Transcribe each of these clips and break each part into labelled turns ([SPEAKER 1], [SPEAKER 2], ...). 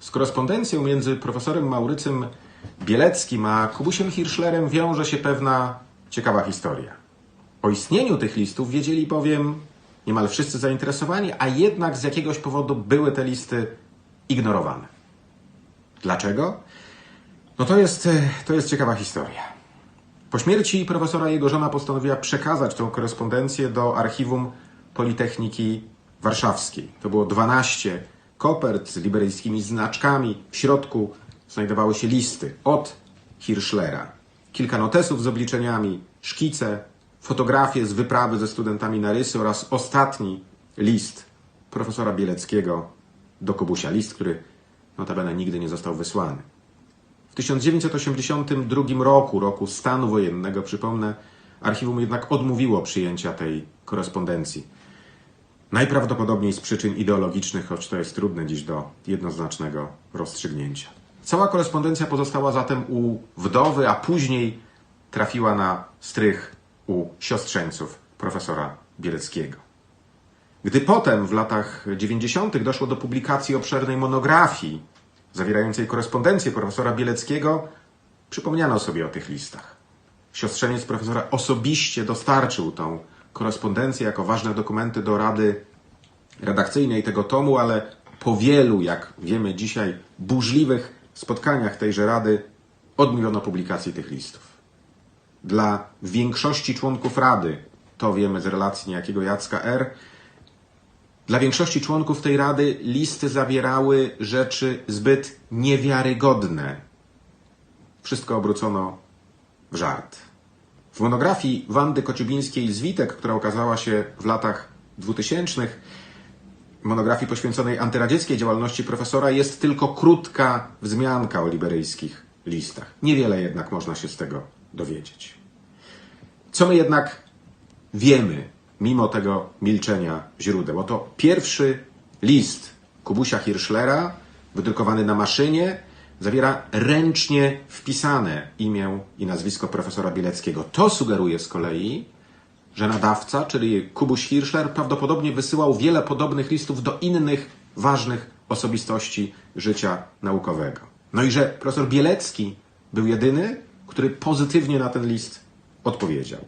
[SPEAKER 1] Z korespondencją między profesorem Maurycym Bieleckim a Kubusiem Hirschlerem wiąże się pewna ciekawa historia. O istnieniu tych listów wiedzieli bowiem niemal wszyscy zainteresowani, a jednak z jakiegoś powodu były te listy ignorowane. Dlaczego? No to jest, e, to jest ciekawa historia. Po śmierci profesora jego żona postanowiła przekazać tę korespondencję do archiwum Politechniki Warszawskiej. To było 12 kopert z liberyjskimi znaczkami. W środku znajdowały się listy od Hirschlera. Kilka notesów z obliczeniami, szkice, fotografie z wyprawy ze studentami na rysy oraz ostatni list profesora Bieleckiego do Kubusia. List, który notabene nigdy nie został wysłany. W 1982 roku, roku stanu wojennego, przypomnę, archiwum jednak odmówiło przyjęcia tej korespondencji. Najprawdopodobniej z przyczyn ideologicznych, choć to jest trudne dziś do jednoznacznego rozstrzygnięcia. Cała korespondencja pozostała zatem u wdowy, a później trafiła na strych u siostrzeńców profesora Bieleckiego. Gdy potem w latach 90. doszło do publikacji obszernej monografii zawierającej korespondencję profesora Bieleckiego, przypomniano sobie o tych listach. Siostrzeniec profesora osobiście dostarczył tą korespondencję jako ważne dokumenty do Rady Redakcyjnej tego tomu, ale po wielu, jak wiemy dzisiaj, burzliwych spotkaniach tejże Rady odmówiono publikacji tych listów. Dla większości członków Rady, to wiemy z relacji niejakiego Jacka R., dla większości członków tej Rady listy zawierały rzeczy zbyt niewiarygodne. Wszystko obrócono w żart. W monografii Wandy Kociubińskiej-Zwitek, która ukazała się w latach 2000, monografii poświęconej antyradzieckiej działalności profesora, jest tylko krótka wzmianka o liberyjskich listach. Niewiele jednak można się z tego dowiedzieć. Co my jednak wiemy, mimo tego milczenia źródeł? Oto pierwszy list Kubusia Hirschlera, wydrukowany na maszynie, zawiera ręcznie wpisane imię i nazwisko profesora Bieleckiego. To sugeruje z kolei, że nadawca, czyli Kubuś Hirschler, prawdopodobnie wysyłał wiele podobnych listów do innych ważnych osobistości życia naukowego. No i że profesor Bielecki był jedyny, który pozytywnie na ten list odpowiedział.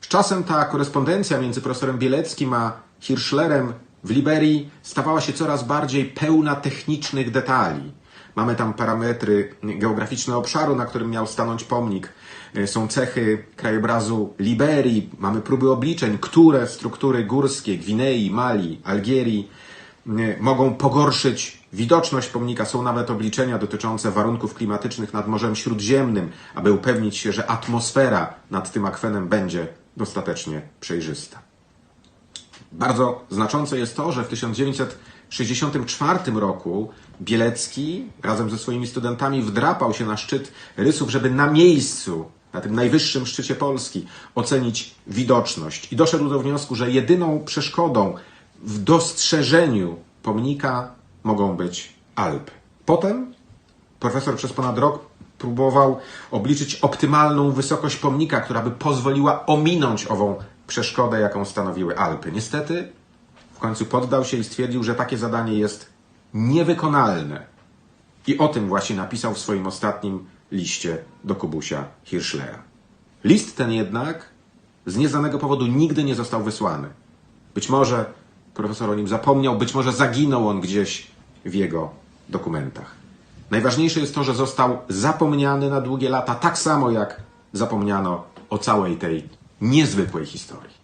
[SPEAKER 1] Z czasem ta korespondencja między profesorem Bieleckim a Hirschlerem w Liberii stawała się coraz bardziej pełna technicznych detali. Mamy tam parametry geograficzne obszaru, na którym miał stanąć pomnik. Są cechy krajobrazu Liberii, mamy próby obliczeń, które struktury górskie Gwinei, Mali, Algierii mogą pogorszyć widoczność pomnika. Są nawet obliczenia dotyczące warunków klimatycznych nad Morzem Śródziemnym, aby upewnić się, że atmosfera nad tym akwenem będzie dostatecznie przejrzysta. Bardzo znaczące jest to, że w 1964 roku Bielecki razem ze swoimi studentami wdrapał się na szczyt rysów, żeby na miejscu, na tym najwyższym szczycie Polski, ocenić widoczność. I doszedł do wniosku, że jedyną przeszkodą w dostrzeżeniu pomnika mogą być Alpy. Potem profesor przez ponad rok próbował obliczyć optymalną wysokość pomnika, która by pozwoliła ominąć ową przeszkodę, jaką stanowiły Alpy. Niestety w końcu poddał się i stwierdził, że takie zadanie jest niewykonalne. I o tym właśnie napisał w swoim ostatnim liście do Kubusia Hirschlera. List ten jednak z nieznanego powodu nigdy nie został wysłany. Być może profesor o nim zapomniał, być może zaginął on gdzieś w jego dokumentach. Najważniejsze jest to, że został zapomniany na długie lata, tak samo jak zapomniano o całej tej niezwykłej historii.